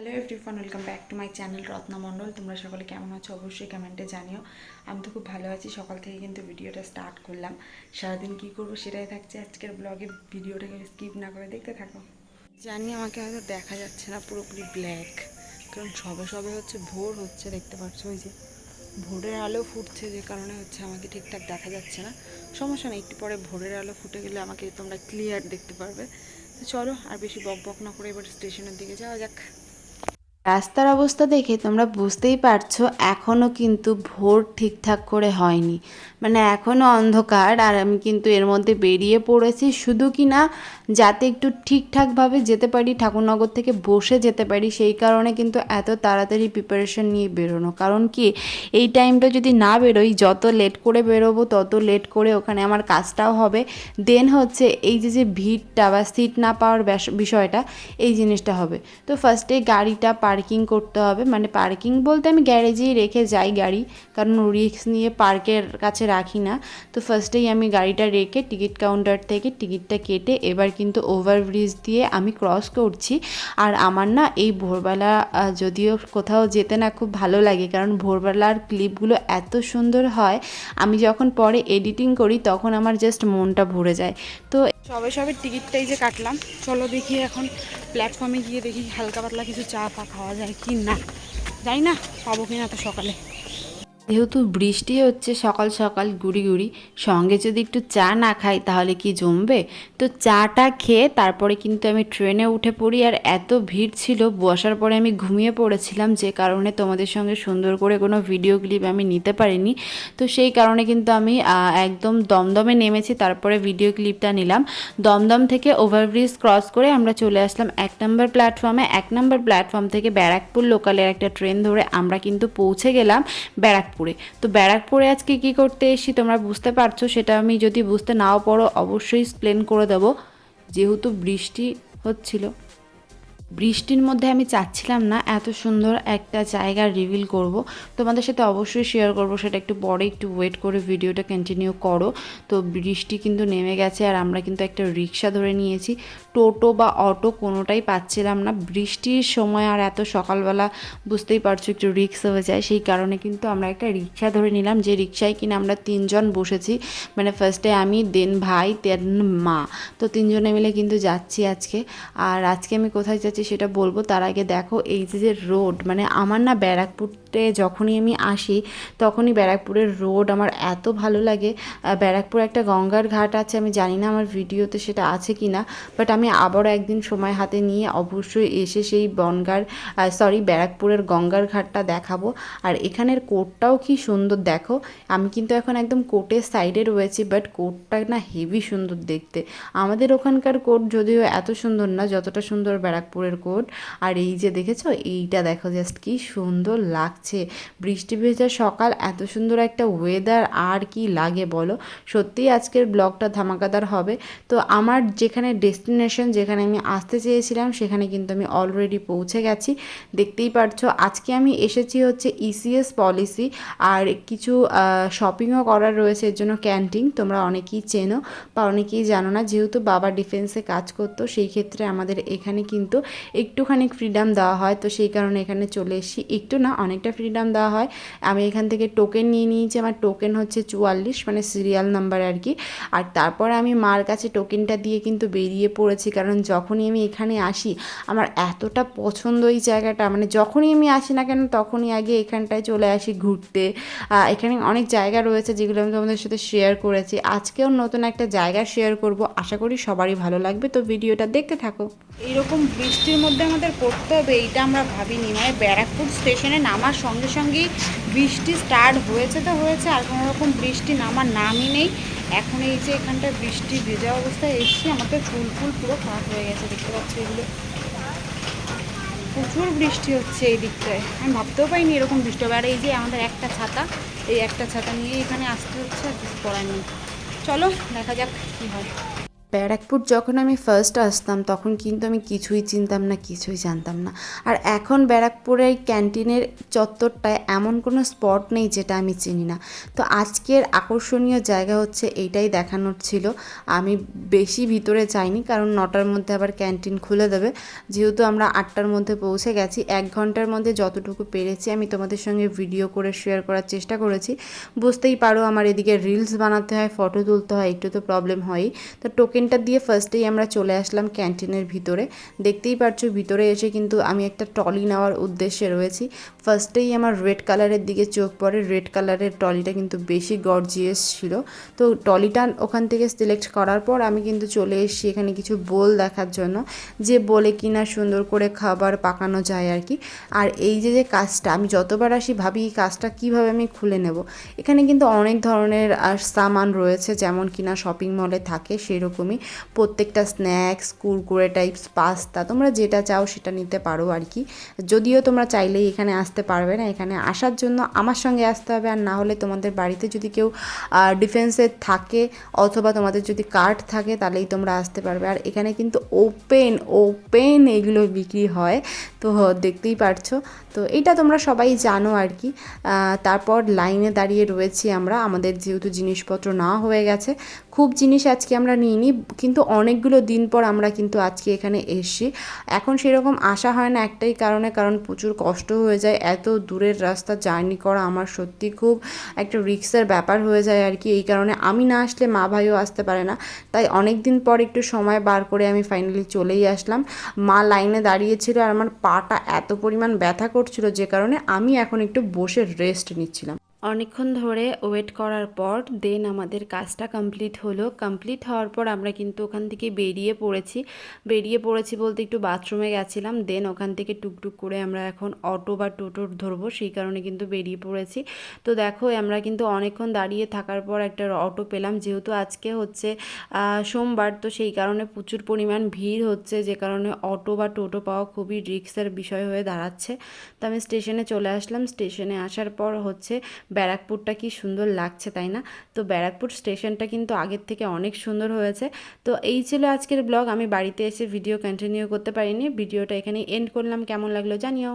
Hello everyone welcome back to my channel Ratna Mondal তোমরা সকলে কেমন আছো? অবশ্যই কমেন্টে জানিও। আমি তো খুব ভালো আছি। সকাল থেকে কিন্তু ভিডিওটা স্টার্ট করলাম। সারাদিন কী করব সেটাই থাকছে। আজকের ব্লগে ভিডিওটাকে স্কিপ না করে দেখতে থাকো। জানি আমাকে হয়তো দেখা যাচ্ছে না, পুরোপুরি ব্ল্যাক কারণ সবে সবে হচ্ছে ভোর হচ্ছে, দেখতে পাচ্ছ ওই যে। ভোরের আলো ফুটছে যে কারণে হচ্ছে আমাকে ঠিকঠাক দেখা যাচ্ছে না। সমস্যা নেই, একটু পরে ভোরের আলো ফুটে গেলে আমাকে তোমরা ক্লিয়ার দেখতে পারবে। তো চলো, আর বেশি বক বক না করে এবার স্টেশনের দিকে যাওয়া যাক। রাস্তার অবস্থা দেখে তোমরা বুঝতেই পারছ এখনও কিন্তু ভোর ঠিকঠাক করে হয়নি। মানে এখনও অন্ধকার আর আমি কিন্তু এর মধ্যে বেরিয়ে পড়েছি শুধু কি না, যাতে একটু ঠিকঠাকভাবে যেতে পারি, ঠাকুরনগর থেকে বসে যেতে পারি, সেই কারণে কিন্তু এত তাড়াতাড়ি প্রিপারেশন নিয়ে বেরোনো। কারণ কি, এই টাইমটা যদি না বেরোই, যত লেট করে বেরোবো, তত লেট করে ওখানে আমার কাজটাও হবে। দেন হচ্ছে এই যে যে ভিড়টা বা সিট না পাওয়ার বিষয়টা, এই জিনিসটা হবে। তো ফার্স্টে গাড়িটা পার্কিং করতে হবে। মানে পার্কিং বলতে আমি গ্যারেজেই রেখে যাই গাড়ি, কারণ রিস্ক নিয়ে পার্কের কাছে রাখি না। তো ফার্স্টেই আমি গাড়িটা রেখে টিকিট কাউন্টার থেকে টিকিটটা কেটে এবার কিন্তু ওভারব্রিজ দিয়ে আমি ক্রস করছি। আর আমার না এই ভোরবেলা যদিও কোথাও যেতে না খুব ভালো লাগে, কারণ ভোরবেলার ক্লিপগুলো এত সুন্দর হয়। আমি যখন পরে এডিটিং করি, তখন আমার জাস্ট মনটা ভরে যায়। তো সবে সবে টিকিটটাই যে কাটলাম, চলো দেখি এখন প্ল্যাটফর্মে গিয়ে দেখি হালকা পাতলা কিছু চা ফা খাওয়া যায় কি না? যাই না পাবো কিনা তো সকালে। যেহেতু বৃষ্টি হচ্ছে, সকাল সকাল গুড়ি গুড়ি, সঙ্গে যদি একটু চা না খাই তাহলে কি জমবে? তো চাটা খেয়ে তারপরে কিন্তু আমি ট্রেনে উঠে পড়ি আর এত ভিড় ছিল, বসার পরে আমি ঘুমিয়ে পড়েছিলাম যে কারণে তোমাদের সঙ্গে সুন্দর করে কোনো ভিডিও ক্লিপ আমি নিতে পারিনি। তো সেই কারণে কিন্তু আমি একদম দমদমে নেমেছি, তারপরে ভিডিও ক্লিপটা নিলাম। দমদম থেকে ওভারব্রিজ ক্রস করে আমরা চলে আসলাম এক নম্বর প্ল্যাটফর্মে এক নম্বর প্ল্যাটফর্ম থেকে ব্যারাকপুর লোকালের একটা ট্রেন ধরে আমরা কিন্তু পৌঁছে গেলাম ব্যারাকপুরে তো ব্যারাকপুরে আজকে কি করতে এসেছি তোমরা বুঝতে পারছ, সেটা আমি যদি বুঝতে নাও পড়ো অবশ্যই স্প্লেন করে দেবো। যেহেতু বৃষ্টি হচ্ছিল। বৃষ্টির মধ্যে আমি চাচ্ছিলাম না, এত সুন্দর একটা জায়গা রিভিল করব। তোমাদের সাথে অবশ্যই শেয়ার করব, সেটা একটু পরে একটু ওয়েট করে ভিডিওটা কন্টিনিউ করো। তো বৃষ্টি কিন্তু নেমে গেছে আর আমরা কিন্তু একটা রিক্সা ধরে নিয়েছি। টোটো বা অটো কোনোটাই পাচ্ছিলাম না। বৃষ্টির সময় আর এত সকালবেলা বুঝতেই পারছ একটু রিক্স হয়ে যায়। সেই কারণে কিন্তু আমরা একটা রিক্সা ধরে নিলাম, যে রিক্সায় কিনা আমরা তিনজন বসেছি। মানে ফার্স্টে আমি দেন ভাই দেন মা। তো তিনজনে মিলে কিন্তু যাচ্ছি আজকে। আর আজকে আমি কোথায় যাচ্ছি সেটা বলব, তার আগে দেখো এই যে যে রোড মানে আমার না ব্যারাকপুরে যখনই আমি আসি, তখনই ব্যারাকপুরের রোড আমার এত ভালো লাগে। ব্যারাকপুর একটা গঙ্গার ঘাট আছে, আমি জানি না আমার ভিডিওতে সেটা আছে কি না বাট আমি আবারও একদিন সময় হাতে নিয়ে অবশ্যই এসে সেই বনগার সরি ব্যারাকপুরের গঙ্গার ঘাটটা দেখাবো। আর এখানের কোটটাও কি সুন্দর দেখো, আমি কিন্তু এখন একদম কোটের সাইডে রয়েছি বাট কোটটা না হেভি সুন্দর দেখতে। আমাদের ওখানকার কোট যদিও এত সুন্দর না, যতটা সুন্দর ব্যারাকপুরের কোট। আর এই যে দেখেছ, এইটা দেখো জাস্ট কি সুন্দর লাগছে। বৃষ্টি ভেজা সকাল, এত সুন্দর একটা ওয়েদার আর কি লাগে বলো? সত্যিই আজকের ব্লগটা ধামাকাদার হবে। তো আমার যেখানে ডেস্টিনেশন যেখানে আমি আসতে চেয়েছিলাম, সেখানে কিন্তু আমি অলরেডি পৌঁছে গেছি। দেখতেই পারছ, আজকে আমি এসেছি হচ্ছে ইসিএস পলিসি আর কিছু শপিংও করার রয়েছে, এর জন্য ক্যান্টিন তোমরা অনেকেই চেনো বা অনেকেই জানো না, যেহেতু বাবা ডিফেন্সে কাজ করতো, সেই ক্ষেত্রে আমাদের এখানে কিন্তু একটুখানি ফ্রিডাম দেওয়া হয়, তো সেই কারণে এখানে চলে এসেছি। একটু না, অনেকটা ফ্রিডাম দেওয়া হয়। আমি এখান থেকে টোকেন নিয়ে নিয়েছি, আমার টোকেন হচ্ছে চুয়াল্লিশ মানে সিরিয়াল নাম্বার আর কি। আর তারপর আমি মার কাছে টোকেনটা দিয়ে কিন্তু বেরিয়ে পড়েছি, কারণ যখনই আমি এখানে আসি, আমার এতটা পছন্দ এই জায়গাটা মানে যখনই আমি আসি না কেন, তখনই আগে এখানটায় চলে আসি ঘুরতে। এখানে অনেক জায়গা রয়েছে যেগুলো আমি তোমাদের সাথে শেয়ার করেছি। আজকেও নতুন একটা জায়গা শেয়ার করব, আশা করি সবারই ভালো লাগবে। তো ভিডিওটা দেখতে থাকো। এইরকম বৃষ্টির মধ্যে আমাদের করতে হবে, এইটা আমরা ভাবিনি। মানে ব্যারাকপুর স্টেশনে নামার সঙ্গে সঙ্গেই বৃষ্টি স্টার্ট হয়েছে তো হয়েছে, আর কোনো রকম বৃষ্টি নামার নামই নেই। এখন এই যে এখানটা বৃষ্টি ভেজা অবস্থায় এসছি আমাকে ফুল ফুল পুরো খারাপ হয়ে গেছে, দেখতে পাচ্ছি এগুলো। প্রচুর বৃষ্টি হচ্ছে এই দিকটায়। আমি ভাবতেও পাইনি এরকম বৃষ্টি হবে। আর এই যে আমাদের একটা ছাতা, এই একটা ছাতা নিয়ে এখানে আসতে হচ্ছে, আর কিছু করার নেই। চলো, দেখা যাক কী হয়। ব্যারাকপুর যখন আমি ফার্স্ট আসতাম, তখন কিন্তু আমি কিছুই চিনতাম না, কিছুই জানতাম না। আর এখন ব্যারাকপুরের ক্যান্টিনের চত্বরটায় এমন কোনো স্পট নেই যেটা আমি চিনি না। তো আজকের আকর্ষণীয় জায়গা হচ্ছে এইটাই দেখানোর ছিল। আমি বেশি ভিতরে যাইনি, কারণ নটার মধ্যে আবার ক্যান্টিন খুলে দেবে। যেহেতু আমরা আটটার মধ্যে পৌঁছে গেছি, এক ঘণ্টার মধ্যে যতটুকু পেরেছি আমি তোমাদের সঙ্গে ভিডিও করে শেয়ার করার চেষ্টা করেছি। বুঝতেই পারো আমার এদিকে রিলস বানাতে হয় ফটো তুলতে হয়, একটু তো প্রবলেম হয়ই। তো টোকেনটা দিয়ে ফার্স্টেই আমরা চলে আসলাম ক্যান্টিনের ভিতরে। দেখতেই পারছ ভিতরে এসে কিন্তু আমি একটা ট্রলি নেওয়ার উদ্দেশ্যে রয়েছি। ফার্স্টেই আমার রেড কালারের দিকে চোখ পড়ে। রেড কালারের ট্রলিটা কিন্তু বেশি গর্জিয়াস ছিল। তো ট্রলিটা ওখান থেকে সিলেক্ট করার পর আমি কিন্তু চলে এসেছি এখানে কিছু বোল দেখার জন্য, যে বলে কিনা সুন্দর করে খাবার পাকানো যায় আর কি। আর এই যে যে কাজটা, আমি যতবার আসি ভাবি এই কাজটা কীভাবে আমি খুলে নেব। এখানে কিন্তু অনেক ধরনের সামান রয়েছে যেমন কিনা শপিং মলে থাকে সেরকমই প্রত্যেকটা স্ন্যাক্স কুরকুরে টাইপস পাস্তা তোমরা যেটা চাও সেটা নিতে পারো আর কি যদিও তোমরা চাইলেই এখানে আসতে পারবে না, এখানে আসার জন্য আমার সঙ্গে আসতে হবে। আর না হলে তোমাদের বাড়িতে যদি কেউ ডিফেন্সে থাকে অথবা তোমাদের যদি কার্ড থাকে তাহলেই তোমরা আসতে পারবে। আর এখানে কিন্তু ওপেন ওপেন এগুলো বিক্রি হয়। তো দেখতেই পারছ। তো এটা তোমরা সবাই জানো আর কি তারপর লাইনে দাঁড়িয়ে রয়েছি আমরা। আমাদের যেহেতু জিনিসপত্র না হয়ে গেছে, খুব জিনিস আজকে আমরা নিইনি, কিন্তু অনেকগুলো দিন পর আমরা কিন্তু আজকে এখানে এসছি। এখন সেরকম আসা হয় না একটাই কারণে, কারণ প্রচুর কষ্ট হয়ে যায়। এত দূরের রাস্তা জার্নি করা আমার সত্যি খুব একটা রিক্সের ব্যাপার হয়ে যায় আর কি এই কারণে আমি না আসলে মা ভাইও আসতে পারে না। তাই অনেক দিন পর একটু সময় বার করে আমি ফাইনালি চলেই আসলাম। মা লাইনে দাঁড়িয়েছিল আর আমার পাটা এত পরিমাণ ব্যথা করছিল যে কারণে আমি এখন একটু বসে রেস্ট নিচ্ছিলাম। অনেকক্ষণ ধরে ওয়েট করার পর দেন আমাদের কাজটা কমপ্লিট হলো। কমপ্লিট হওয়ার পর আমরা কিন্তু ওখান থেকে বেরিয়ে পড়েছি। বেরিয়ে পড়েছি বলতে একটু বাথরুমে গেছিলাম। দেন ওখান থেকে টুকটুক করে আমরা এখন অটো বা টোটো ধরবো, সেই কারণে কিন্তু বেরিয়ে পড়েছি। তো দেখো, আমরা কিন্তু অনেকক্ষণ দাঁড়িয়ে থাকার পর একটা অটো পেলাম। যেহেতু আজকে হচ্ছে সোমবার, তো সেই কারণে প্রচুর পরিমাণ ভিড় হচ্ছে। যে কারণে অটো বা টোটো পাওয়া খুবই রিস্কের বিষয় হয়ে দাঁড়াচ্ছে। তো আমি স্টেশনে চলে আসলাম। স্টেশনে আসার পর হচ্ছে ব্যারাকপুরটা কি সুন্দর লাগছে, তাই না? তো ব্যারাকপুর স্টেশনটা কিন্তু আগের থেকে অনেক সুন্দর হয়েছে। তো এই ছিল আজকের ব্লগ। আমি বাড়িতে এসে ভিডিও কন্টিনিউ করতে পারিনি। ভিডিওটা এখানে এন্ড করলাম। কেমন লাগল জানিও।